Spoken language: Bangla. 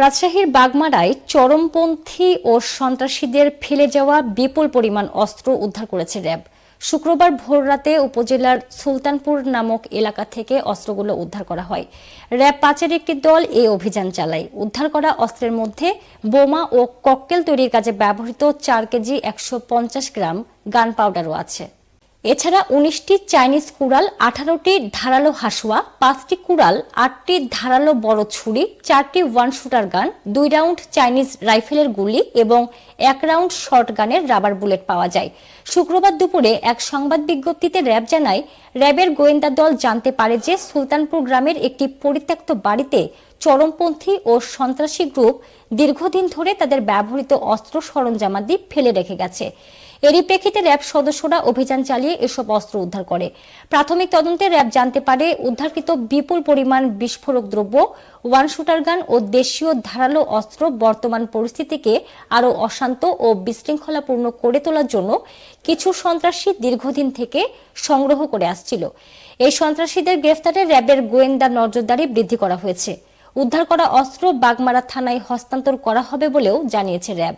রাজশাহীর বাগমারায় চরমপন্থী ও সন্ত্রাসীদের ফেলে যাওয়া বিপুল পরিমাণ অস্ত্র উদ্ধার করেছে র্যাব। শুক্রবার ভোররাতে উপজেলার সুলতানপুর নামক এলাকা থেকে অস্ত্রগুলো উদ্ধার করা হয়। র্যাব পাঁচের একটি দল এই অভিযান চালায়। উদ্ধার করা অস্ত্রের মধ্যে বোমা ও ককটেল তৈরির কাজে ব্যবহৃত চার কেজি একশো পঞ্চাশ গ্রাম গান পাউডারও আছে। এছাড়া উনিশটি চাইনিজ কুড়াল, আঠারোটি ধারালো হাসুয়া, পাঁচটি কুড়াল, আটটি ধারালো বড় ছুরি, চারটি ওয়ান শুটার গান, দুই রাউন্ড চাইনিজ রাইফেলের গুলি এবং এক রাউন্ড শর্ট গানের রাবার বুলেট পাওয়া যায়। শুক্রবার দুপুরে এক সংবাদ বিজ্ঞপ্তিতে র্যাব জানায়, র্যাবের গোয়েন্দা দল জানতে পারে যে সুলতানপুর গ্রামের একটি পরিত্যক্ত বাড়িতে চরমপন্থী ও সন্ত্রাসী গ্রুপ দীর্ঘদিন ধরে তাদের ব্যবহৃত অস্ত্র সরঞ্জামাদি ফেলে রেখে গেছে। এরই প্রেক্ষিতে র্যাব সদস্যরা অভিযান চালিয়ে এসব অস্ত্র উদ্ধার করে। প্রাথমিক তদন্তে র্যাব জানতে পারে, উদ্ধারকৃত বিপুল পরিমাণ বিস্ফোরক দ্রব্য, ওয়ান শুটার গান ও দেশীয় ধারালো অস্ত্র বর্তমান পরিস্থিতিকে আরও অশান্ত ও বিশৃঙ্খলাপূর্ণ করে তোলার জন্য কিছু সন্ত্রাসী দীর্ঘদিন থেকে সংগ্রহ করে আসছিল। এই সন্ত্রাসীদের গ্রেফতারে র্যাবের গোয়েন্দা নজরদারি বৃদ্ধি করা হয়েছে। উদ্ধার করা অস্ত্র বাগমারা থানায় হস্তান্তর করা হবে বলেও জানিয়েছে র্যাব।